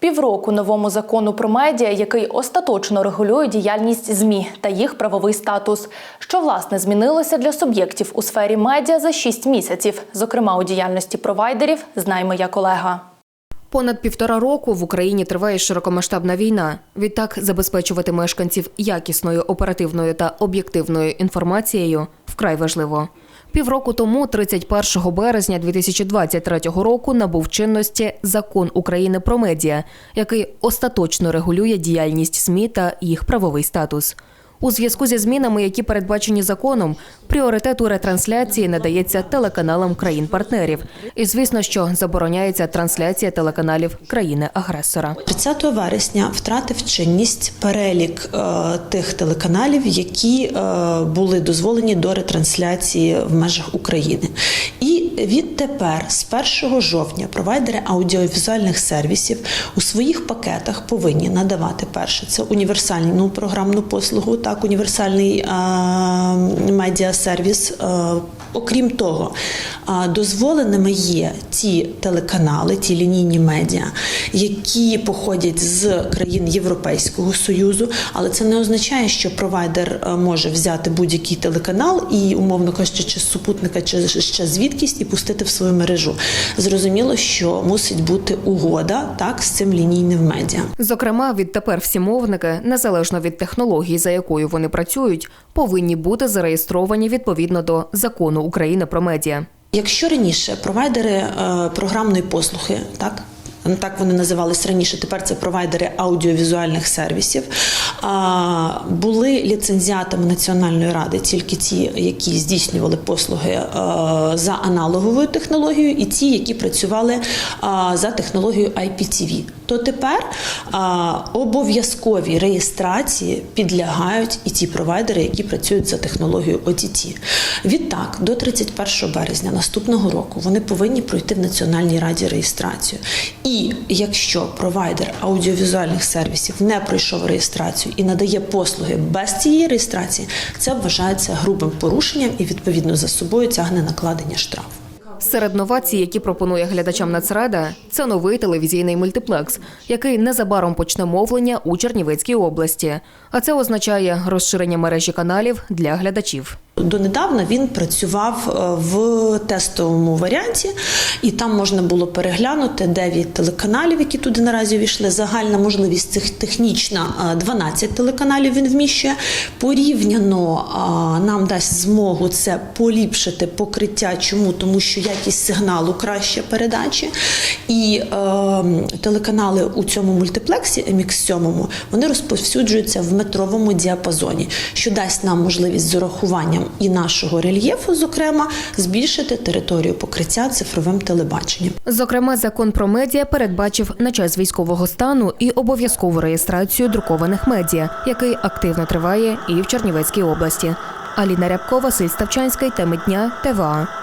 Півроку новому закону про медіа, який остаточно регулює діяльність ЗМІ та їх правовий статус. Що власне змінилося для суб'єктів у сфері медіа за 6 місяців, зокрема у діяльності провайдерів, знає моя колега. Понад півтора року в Україні триває широкомасштабна війна. Відтак забезпечувати мешканців якісною оперативною та об'єктивною інформацією вкрай важливо. Півроку тому, 31 березня 2023 року, набув чинності закон України про медіа, який остаточно регулює діяльність СМІ та їх правовий статус. У зв'язку зі змінами, які передбачені законом, пріоритет у ретрансляції надається телеканалам країн-партнерів. І звісно, що забороняється трансляція телеканалів країни-агресора. 30 вересня втратив чинність перелік е, тих телеканалів, які е, були дозволені до ретрансляції в межах України. І відтепер, з 1 жовтня, провайдери аудіовізуальних сервісів у своїх пакетах повинні надавати перше це універсальну програмну послугу, так універсальний е, медіасервіс. Е, окрім того, дозволеними є ті телеканали, ті лінійні медіа, які походять з країн Європейського союзу, але це не означає, що провайдер е, може взяти будь-який телеканал і, умовно кажучи, чи з супутника, чи ще звідкись і пустити в свою мережу. Зрозуміло, що мусить бути угода так з цим лінійним медіа. Зокрема, відтепер всі мовники, незалежно від технології, за якою вони працюють, повинні бути зареєстровані відповідно до закону України про медіа. Якщо раніше провайдери е, програмної послуги, так так вони називались раніше. Тепер це провайдери аудіовізуальних сервісів. Були ліцензіатами Національної ради тільки ті, які здійснювали послуги е, за аналоговою технологією, і ті, які працювали за технологією IPTV. То тепер а, обов'язковій реєстрації підлягають і ті провайдери, які працюють за технологією OTT. Відтак, до 31 березня наступного року вони повинні пройти в Національній раді реєстрацію. І якщо провайдер аудіовізуальних сервісів не пройшов реєстрацію і надає послуги без цієї реєстрації, це вважається грубим порушенням і відповідно за собою тягне накладення штрафу. Серед новацій, які пропонує глядачам Нацрада, це новий телевізійний мультиплекс, який незабаром почне мовлення у Чернівецькій області. А це означає розширення мережі каналів для глядачів. Донедавна він працював е, в тестовому варіанті, і там можна було переглянути 9 телеканалів, які туди наразі увійшли. Загальна можливість цих технічна е, 12 телеканалів він вміщує. Порівняно е, нам дасть змогу це поліпшити покриття. Чому? Тому що якість сигналу краще передачі. І е, телеканали у цьому мультиплексі MX7 вони розповсюджуються в метровому діапазоні, що дасть нам можливість з урахуванням і нашого рельєфу, зокрема, збільшити територію покриття цифровим телебаченням. Зокрема, закон про медіа передбачив на час військового стану і обов'язкову реєстрацію друкованих медіа, який активно триває і в Чернівецькій області. Аліна Рябко, Василь Ставчанський, теми дня, ТВА.